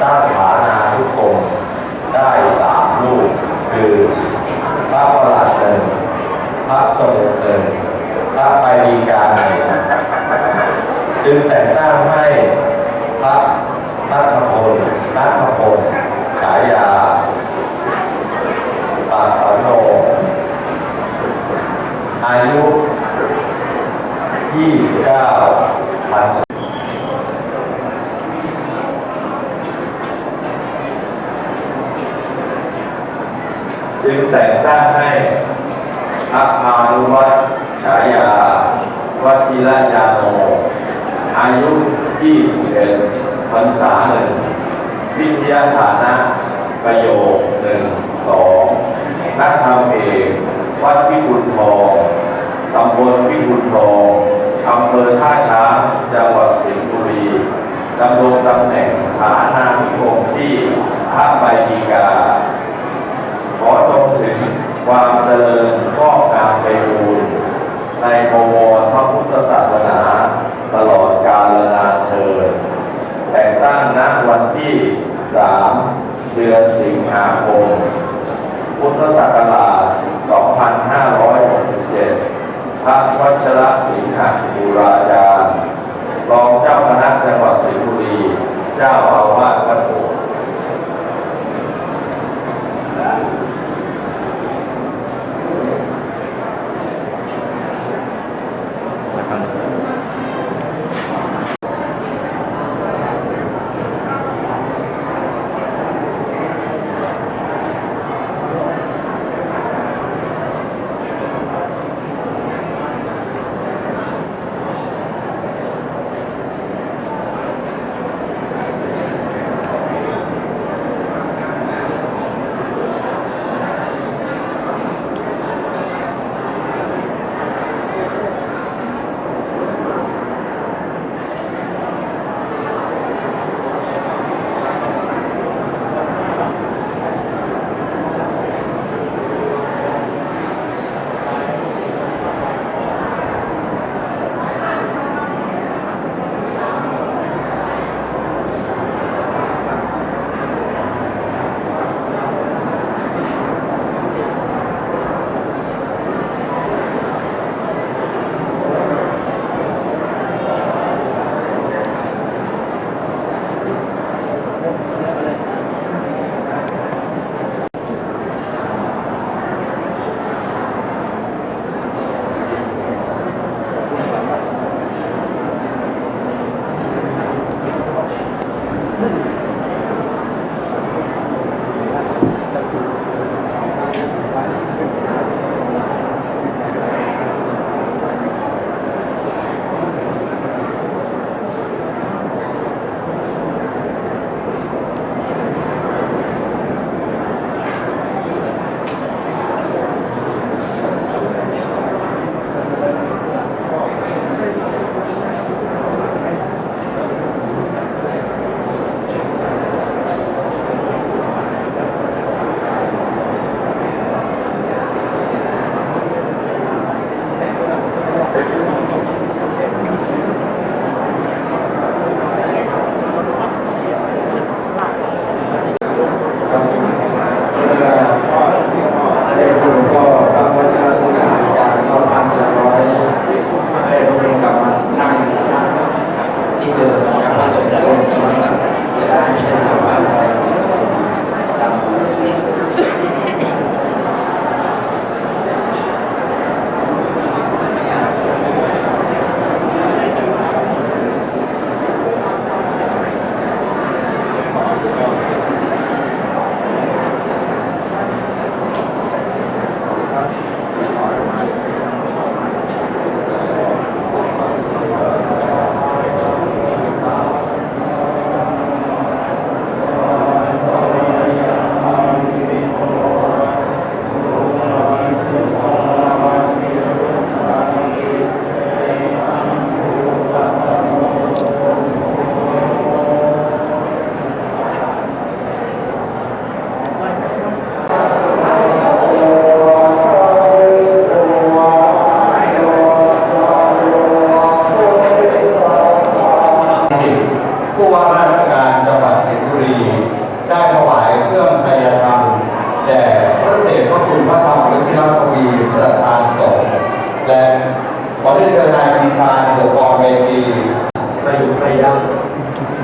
ตั้งฐานาทุกองได้สามรูป คือพระประหลัดหนึ่งพระสมุทรหนึ่งพระไปดีกาหนึ่งจึงแต่งตั้งให้พระนัทพลนัทพลฉายาปาสโนอายุ29พัน จึงแต่งตั้งให้พระพานุวัตฉายาวัชิรยาโนอายุ21พรรษาหนึ่งวิทยาฐานะประโยคหนึ่งสองนักธรรมเอกวัดพิกุลทองตำบลพิกุลทองอำเภอท่าช้างจังหวัดสิงห์บุรีดำรงตำแหน่งฐานาธิบดีที่พระใบดีกา ถึงความเจริญงอกงามไปบูรในบวรพระพุทธศาสนาตลอดกาลนานเทินแต่งตั้งณวันที่3เดือนสิงหาคม พุทธศักราช 2567 พระวัชระสิงหบูราจารย์รองเจ้าคณะจังหวัดสิงห์บุรี เจ้าอาวาส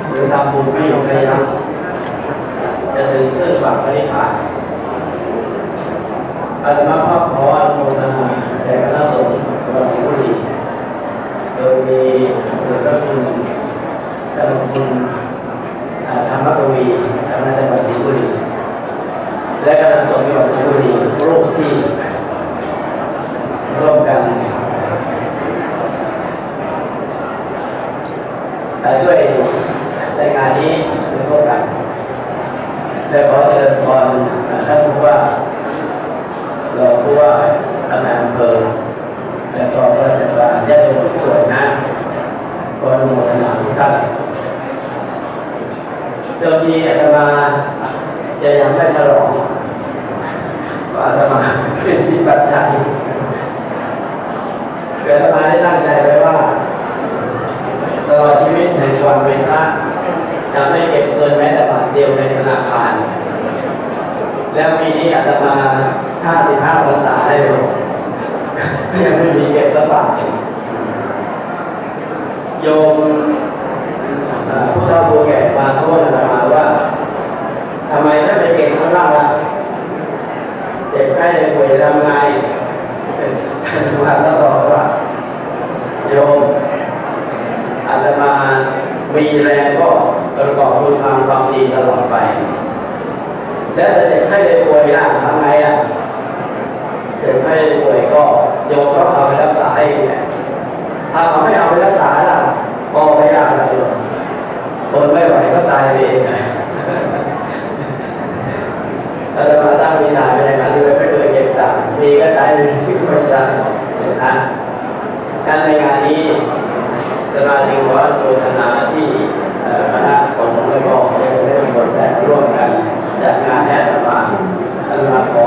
หรือตามภูมิไม่ยงระะจะถึงเส้นบางปริพานอาตมาภาพขออนุโมทนาแต่คณะสงฆ์วัติบุรีโดยมีหลวงพ่อคุณท่านคุณธรรมกวีธรรมจังหวัดสิบุรีและคณะสงตังหวัดสิบุรีรูปที่ร่วมกัน อ่าช่วยในงานนี้ร่วมกันและขอเจริญพรท่านผู้ว่าเราผู้ว่าท่านนายอำเภอและก็ข้าราชการญาติโยมทุกส่วนนะก็อนุโมทนาทุกท่านเดิมทีอาตมาจะยังไม่ฉลองว่าอาตมาเป็นที่ปัจจัยเกิดอาตมาได้ตั้งใจไว้ ตลอดชีวิตแห่งความเป็นพระจะไม่เก็บเงินแม้แต่บาทเดียวในธนาคาร แล้วปีนี้อาตมา55พรรษาได้ลงยังไม่มีเก็บสักบาทโยมผู้เฒ่าผู้แก่มาโทษอาตมาว่าทำไมถ้าไปเก็บข้างล่างล่ะเจ็บไข้ได้ป่วยทำไงอาตมาก็ตอบว่าโยม อาตมามีแรงก็ประกอบคุณงามความดีตลอดไป แล้วจะเจ็บไข้ได้ป่วยล่ะทำไงล่ะเจ็บไข้ได้ป่วยก็โยมต้องเอาไปรักษาเองแหละถ้าเขาไม่เอาไปรักษาล่ะก็ไม่ยากอะไรหรอกทนไม่ไหวก็ตายเองไงอาตมาตั้งมีนานไปในการที่ไม่เคยเก็บตังค์มีก็ใช้ที่ไม่ใช่นะการในงานนี้ สมาชิวัดโยธนาที่คณะสงฆ์และก็ได้ได้มีบทแต่ร่วมกันจัดงานแอดมาอันมาขอ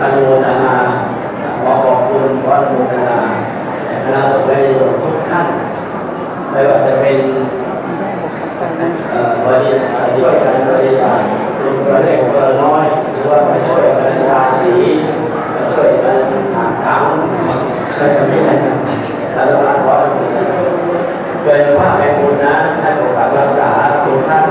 อนุโมทนาขอขอบคุณขออนุโมทนาคณะสงฆ์และโยมทุกท่านไม่ว่าจะเป็นบริษัทช่วยกันบริษัทรวมตัวเลกตัวน้อย หรือว่าไปช่วยกันทาสีช่วยกันถางถังช่วยกันไม่ได้แล้วเราขออนุโมทนาโดยเฉพาะแม่คุณนะให้ปกปักรักษาทุกท่าน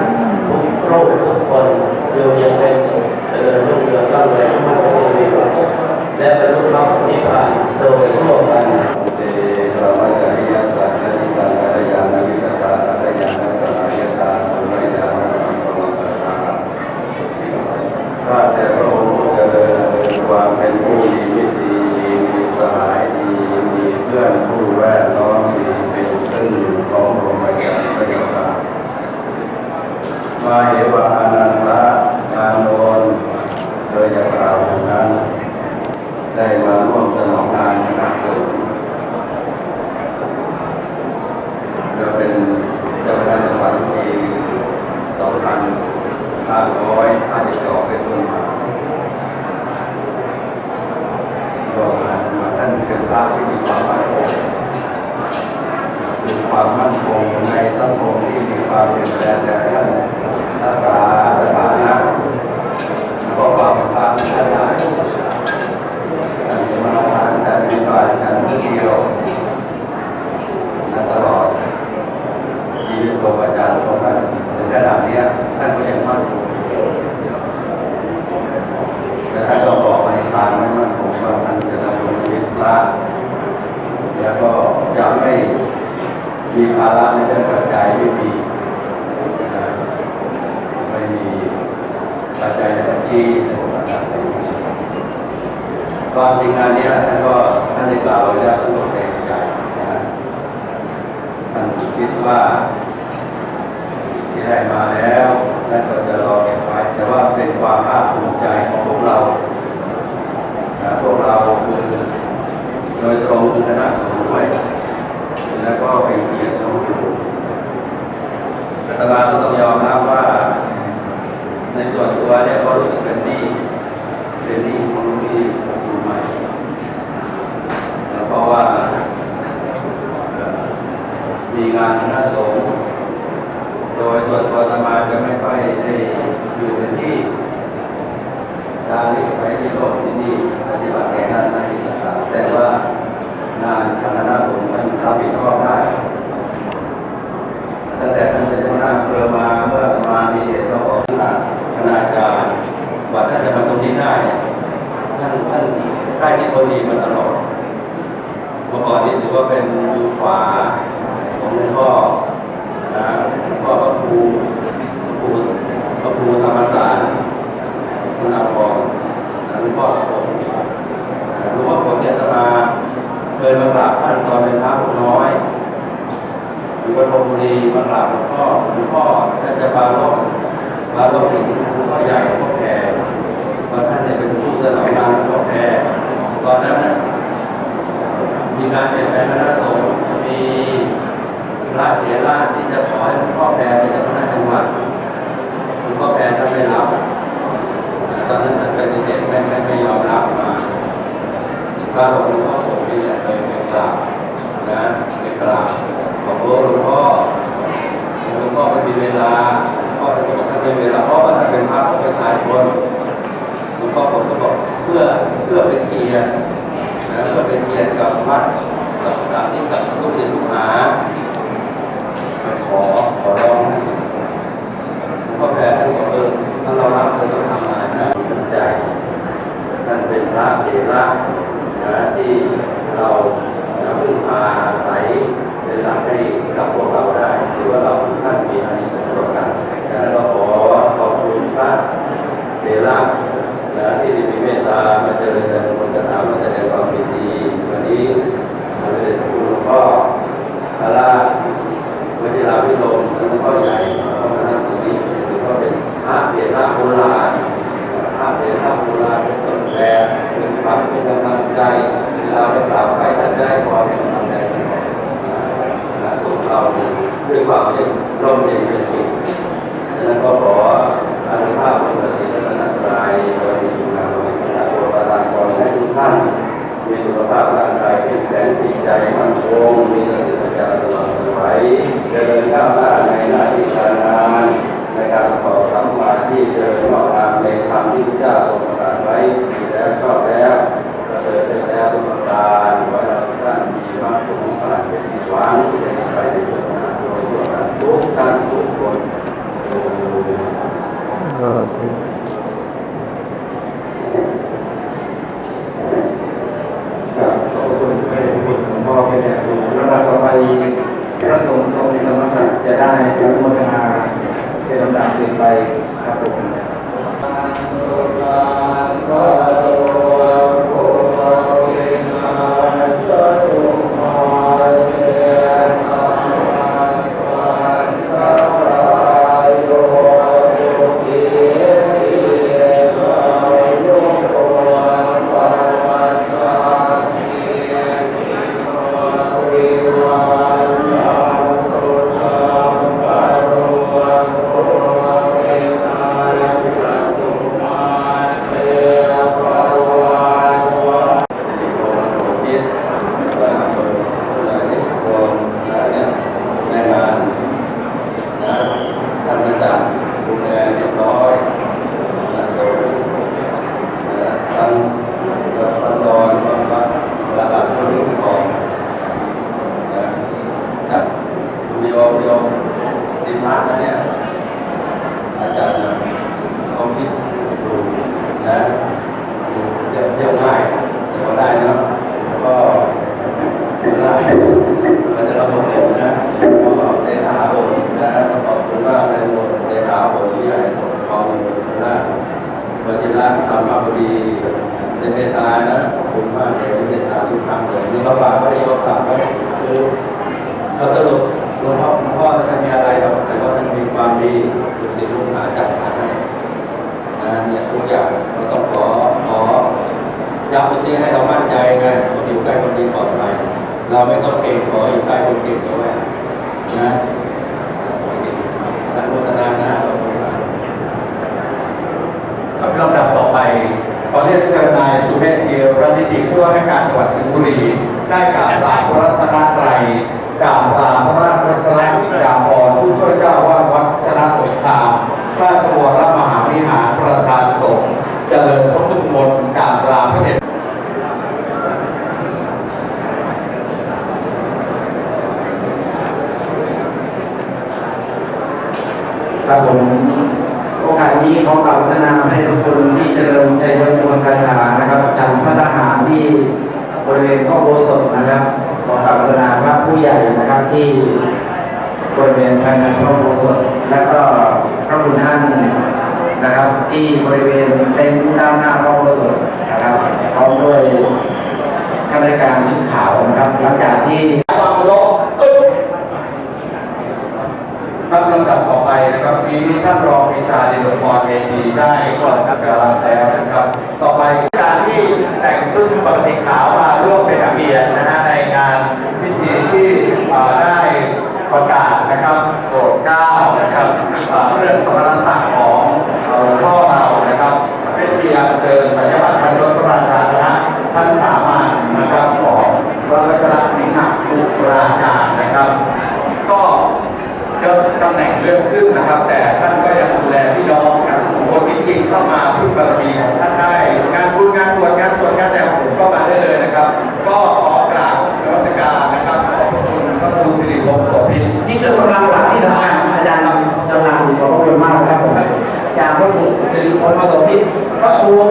ทุกโรคทุกคนอยู่อยังเป็นสุขเจริญรุ่งเรืองร่ำรวยมากขึ้นมีความสุขและบรรลุมรรคผลนิพพานโดยทั่วกัน เตปรมัจจริยสัจจติตังกัลยาณมิตตากัลยาณสัตยตาปุญญาณปรมัตตาข้าแต่พระองค์ผู้เจริญความเป็นผู้มีมิตรดีมีสหายดีมีเพื่อนผู้แวดล้อมดีเป็นซึ่งของพระมจารย์พระเจ้าค่ะมาเหวะอนันทะนามโนนโดยจะกล่าวอย่างนั้น ได้มาร่วมสนองงานคณะสงฆ์เราเป็นเจ้าคณะจังหวัดปี2552เป็นต้นมาก็มาท่านเป็น พระที่มีความมั่นคงมีความมั่นคงในสังคมที่มีความเปลี่ยนแปลงแต่ท่านรักษาสถานะก็ความสัมพันธ์ท่านได้การสมาทานการปฏิบัติการท่อเที่ยวและตลอดชีวิตของอาจารย์ของท่านถึงระดับเนี้ยท่านก็ยังมั่นคงแต่ท่านก็บอกในทางไม่มั่นคงว่าท่านจะดำรงชีวิตพระแล้วก็จะไม่ มีภาระในเรื่องปัจจัยไม่มีไม่มีปัจจัยในบัญชีในโอกาสใดความจริงงานนี้ท่านก็ท่านได้กล่าวไว้แล้วท่านก็เต็มใจนะท่านคิดว่าที่ได้มาแล้วท่านก็จะรอเก็บไว้แต่ว่าเป็นความภาคภูมิใจของพวกเราพวกเราคือโดยตรงคือคณะสงฆ์ด้วย แล้วก็เป็นเกียรติของอยู่อาตมาก็ต้องยอมรับว่า ในส่วนตัวเนี่ยก็รู้สึกเป็นหนี้เป็นหนี้ของลูกหนี้กับคุณใหม่แล้วเพราะว่ามีงานคณะสงฆ์โดยส่วนตัวอาตมาจะไม่ค่อยได้อยู่เป็นที่ทางนี้ไปที่โลกที่นี่ปฏิบัติแก่นั้นนั้นที่ต่างแต่ว่า งานคณะสงฆ์ท่านรับผิดชอบได้ตั้งแต่ท่านเป็นหัน้าเพื่อมาเมื่อมามีเหตุเราออกที่ต่างคณาจารย์ว่าท่านจะมาตรงนี้ได้เนี่ยท่านท่านได้ที่ตนดีมาตลอดเมื่อก่อนนี่ถือว่าเป็นมือขวาของพ่อนะพ่อพระครูครูพระครูธรรมศาสตร์คุณอาภรณ์หลวงพ่อผมหลวงพ่อผมเนี่ยจะมา เคยมากราบท่านตอนเป็นพระผู้น้อยอยู่ปฐมบุรีมากราบหลวงพ่อหลวงพ่อท่านจะบาลงบาลงหญิงหลวงพ่อใหญ่หลวงพ่อแก่ว่าท่านเนี่ยเป็นผู้สนองงานหลวงพ่อแก่ตอนนั้นมีการเปลี่ยนแปลงคณะสงฆ์มีพระเถระที่จะขอให้หลวงพ่อแก่เป็นเจ้าคณะจังหวัดหลวงพ่อแก่ท่านไม่รับตอนนั้นท่านเป็นเด็กไม่ไม่ไม่ยอมรับมาพระของหลวงพ่อผมนี่แหละไปไปกราบ นะไปกราบบอกหลวงพ่อหลวงพ่อไม่มีเวลาพ่อจะบอกท่านไม่มีเวลาเพราะว่าท่านเป็นพระของปถ่ายคนหลวงพ่อผมก็บอกเพื่อเพื่อเป็นเกียรตินะเพื่อเป็นเกียรติกับวัดกับสถานที่กับลูกศิษย์ลูกหาขอขอร้องหลวงพ่อแพรท่านบอกเออถ้าเรารับเธอต้องทำงานนะตั้งใจท่านเป็นพระเถระนะที่เรานะพึ่งพาอาศัย เป็นหลักให้กับพวกเราได้หรือว่าเราทุกท่านมีอานิสงส์ร่วมกันดังนั้นก็ขอขอบคุณพระเทระนะที่ได้มีเมตตามาเจริญในคนกระทำมาแสดงความยินดีวันนี้มาเลยคุณหลวงพ่อพระราชวชิราพิรมหลวงพ่อใหญ่พระคณะสุริหรือว่าเป็นพระเทระโบราณพระเทระโบราณเป็นต้นแบบเป็นฝันเป็นกำลังใจเวลาได้กล่าวไปท่านได้ความเป็นกำลังใจตลอด และส่งเราด้วยความเย็นร่มเย็นเป็นสุขดังนั้นก็ขออนุภาพของพระศรีรัตนตรัยโดยมีคุณงามความดีและตัวประทานพรให้ทุกท่าน มีสุขภาพร่างกายเข้มแข็งจิตใจมั่นคงมีสติปัญญาตลอดสมัยเจริญก้าวหน้าในหน้าที่การงาน ในการประกอบสัมมาที่เจริญงอกงามในธรรมที่พระเจ้าทรงประทานไว้ดีแล้วชอบแล้วประเสริฐเป็น แล้วทุกประการขอให้เราทุกท่านมีมรรคผลผ่านเป็นที่หวังเป็นไปในส่วนงานโดยทั่วกันทุกท่านทุกคนโดย ครับขอบคุณพระเดชคุณหลวงพ่อเป็นอย่างสูงแล้วเราต่อไปพระสงฆ์ทรงมีสมณศักดิ์จะได้อนุโมทนาเป็นลำดับสืบไปครับผม คิดว่าเอออะไรเนี่ยโยมนะเนี่ยในงานนะท่านอาจารย์ดูแลเรียบร้อยนะโยมนะทั้งวัดพระนอนวัดพระระดับพระรุ่งทองนะจัดโยมโยมสิมานะเนี่ยอาจารย์นะเขาคิดดูนะดูเที่ยวเที่ยวง่ายเที่ยวได้เนาะ แล้วก็เวลาเราจะรับผลเร็วนะก็ได้หาผลนะขอบคุณมากในบทได้หาผลที่ใหญ่ของนะวชิระธรรมบุรีในเมตตานะ ขอบคุณมากเลยในเมตตาทุกครั้งเลยนี่เราฝากไว้เราฝากไว้คือเราสรุปหลวงพ่อหลวงพ่อจะมีอะไรหรอแต่ว่าท่านมีความดีลูกศิษย์ลูกหาจัดหาให้นะเนี่ยทุกอย่างเราต้องขอขอย้ำตรงนี้ให้เรามั่นใจไงคนอยู่ใกล้คนดีปลอดภัยเราไม่ต้องเก่งขออยู่ใกล้คนเก่งเอาไว้นะนักโมทนานะขอบคุณมากครับลำดับต่อไปขอเรียนเชิญ นายสุเมธเกียวรัตนิติผู้ว่าราชการจังหวัดสิงห์บุรี ได้กล่าวลาพระรัตนตรัยกล่าวลาพระราชวัชระกล่าว ที่บริเวณภายในพระโบสถและก็พระบุณท่านนะครับ ที่บริเวณเต็นท์ด้านหน้าพระโบสถนะครับพร้อมด้วยข้าราชการชุดขาวนะครับหลังจากที่ความโลภครับลำดับต่อไปนะครับปีนี้ท่านรองปีชาดิลพรเอทีได้ก่อนสักการะแล้วนะครับ ต่อไปการที่แต่งชุดปกติขาวมาร่วมเป็นเกียรนะฮะในงาน ได้ประกาศนะครับโปรดเกล้านะครับเรื่องสมรรถะของหลงพ่อเรานะครับเป็นเพียงเดินปฏิบัติ aí, acabou.